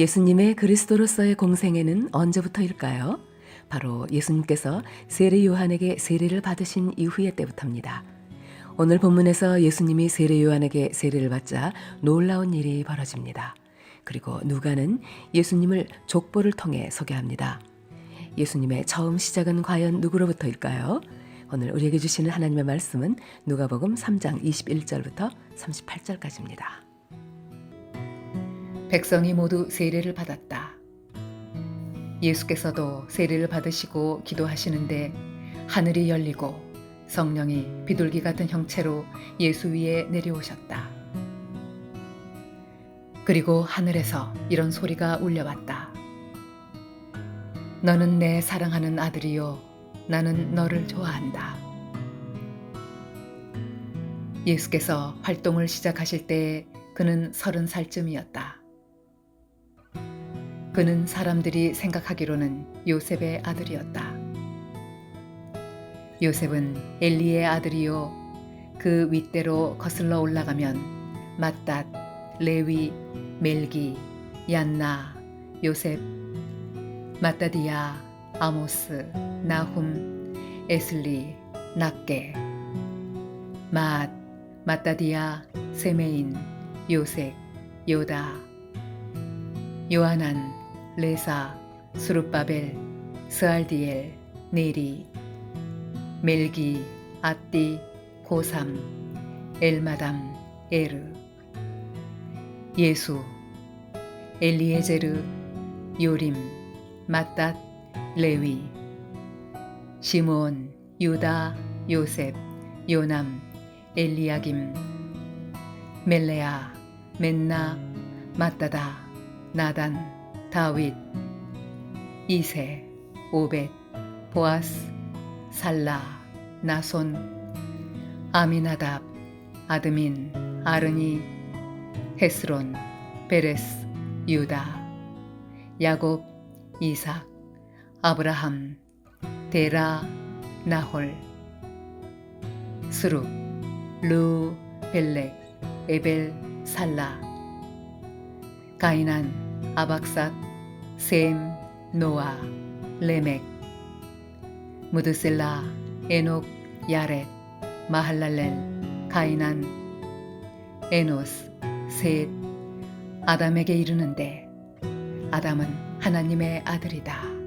예수님의 그리스도로서의 공생애는 언제부터일까요? 바로 예수님께서 세례 요한에게 세례를 받으신 이후의 때부터입니다. 오늘 본문에서 예수님이 세례 요한에게 세례를 받자 놀라운 일이 벌어집니다. 그리고 누가는 예수님을 족보를 통해 소개합니다. 예수님의 처음 시작은 과연 누구로부터일까요? 오늘 우리에게 주시는 하나님의 말씀은 누가복음 3장 21절부터 38절까지입니다. 백성이 모두 세례를 받았다. 예수께서도 세례를 받으시고 기도하시는데 하늘이 열리고 성령이 비둘기 같은 형체로 예수 위에 내려오셨다. 그리고 하늘에서 이런 소리가 울려왔다. 너는 내 사랑하는 아들이요. 나는 너를 좋아한다. 예수께서 활동을 시작하실 때 그는 서른 살쯤이었다. 그는 사람들이 생각하기로는 요셉의 아들이었다. 요셉은 엘리의 아들이요. 그 윗대로 거슬러 올라가면 마탓, 레위, 멜기, 얀나, 요셉, 마따디야, 아모스, 나훔, 에슬리, 납게, 맛, 마따디야, 세메인, 요색, 요다, 요하난, 레사, 수룹바벨, 스알디엘, 네리, 멜기, 아띠, 고삼, 엘마담, 에르, 예수, 엘리에제르, 요림, 마탓, 레위, 시므온, 유다, 요셉, 요남, 엘리야김, 멜레아, 맨나, 마따다, 나단, 다윗, 이세, 오벳, 보아스, 살라, 나손, 아미나답, 아드민, 아르니, 헤스론, 베레스, 유다, 야곱, 이삭, 아브라함, 데라, 나홀, 스룹, 루, 벨렉, 에벨, 살라, 가이난, 아박삭, 셈, 노아, 레멕, 무드셀라, 에녹, 야렛, 마할랄렐, 가이난, 에노스, 셋, 아담에게 이르는데 아담은 하나님의 아들이다.